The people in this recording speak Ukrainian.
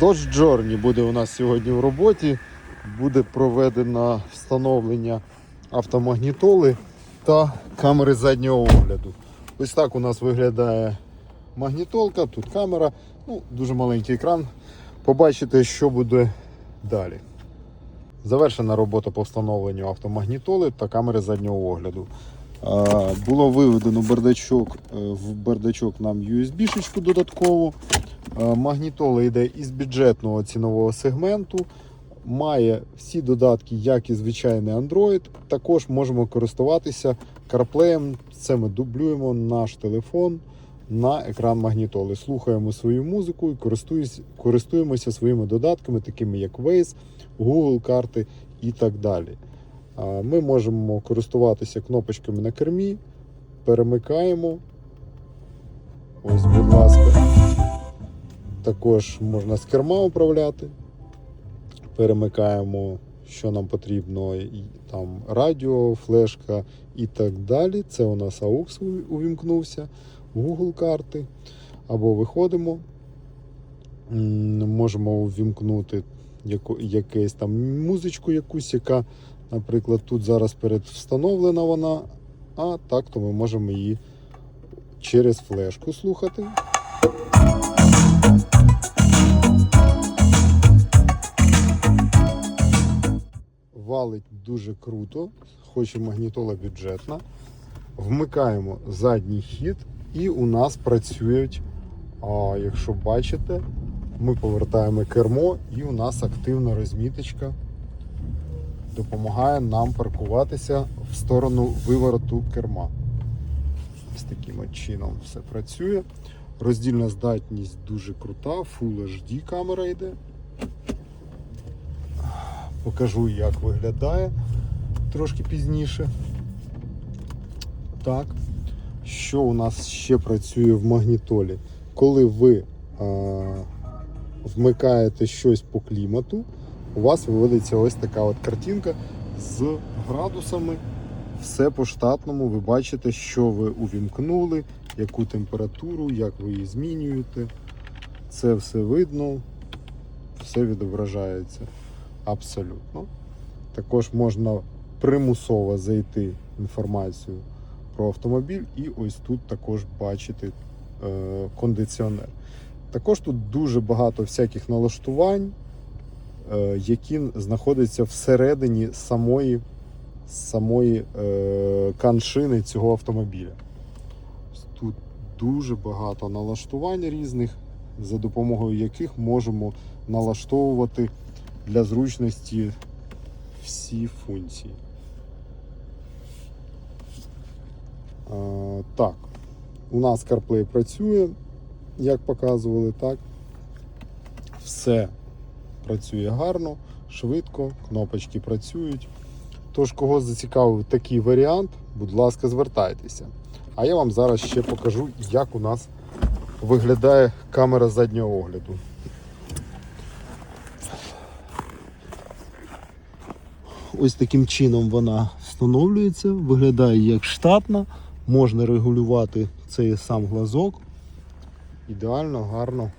Dodge Journey буде у нас сьогодні в роботі. Буде проведено встановлення автомагнітоли та камери заднього огляду. Ось так у нас виглядає магнітолка, тут камера, ну, дуже маленький екран. Побачите, що буде далі. Завершена робота по встановленню автомагнітоли та камери заднього огляду. Було виведено бардачок, е, в бардачок нам USB-шечку додаткову. А, Магнітола йде із бюджетного цінового сегменту. Має всі додатки, як і звичайний Android. Також можемо користуватися CarPlay. Це ми дублюємо наш телефон на екран магнітоли. Слухаємо свою музику і користуємося, своїми додатками, такими як Waze, Google карти і так далі. Ми можемо користуватися кнопочками на кермі, перемикаємо. Ось, будь ласка. Також можна з керма управляти. Перемикаємо, що нам потрібно, там радіо, флешка і так далі. Це у нас AUX увімкнувся, Google карти. Або виходимо, можемо увімкнути яку, якесь там музичку якусь, яка, наприклад, тут зараз передвстановлена вона, а так то ми можемо її через флешку слухати. Валить дуже круто, хоч і магнітола бюджетна. Вмикаємо задній хід, і у нас працюють, а, якщо бачите, ми повертаємо кермо, і у нас активна розміточка допомагає нам паркуватися в сторону вивороту керма. Ось таким от чином все працює. Роздільна здатність дуже крута, Full HD камера йде. Покажу, як виглядає трошки пізніше. Так. Що у нас ще працює в магнітолі? Коли ви а, вмикаєте щось по клімату, у вас виводиться ось така от картинка з градусами. Все по штатному. Ви бачите, що ви увімкнули, яку температуру, як ви її змінюєте. Це все видно, все відображається абсолютно. Також можна примусово зайти інформацію про автомобіль, і ось тут також бачити е, кондиціонер. Також тут дуже багато всяких налаштувань, е, які знаходяться всередині самої, самої е, каншини цього автомобіля. Тут дуже багато налаштувань різних, за допомогою яких можемо налаштовувати для зручності всі функції. А, так, у нас CarPlay працює, як показували, так. Все працює гарно, швидко, кнопочки працюють. Тож, кого зацікавив такий варіант, будь ласка, звертайтеся. А я вам зараз ще покажу, як у нас виглядає камера заднього огляду. Ось таким чином вона встановлюється, виглядає як штатна. Можна регулювати цей сам глазок. Ідеально, гарно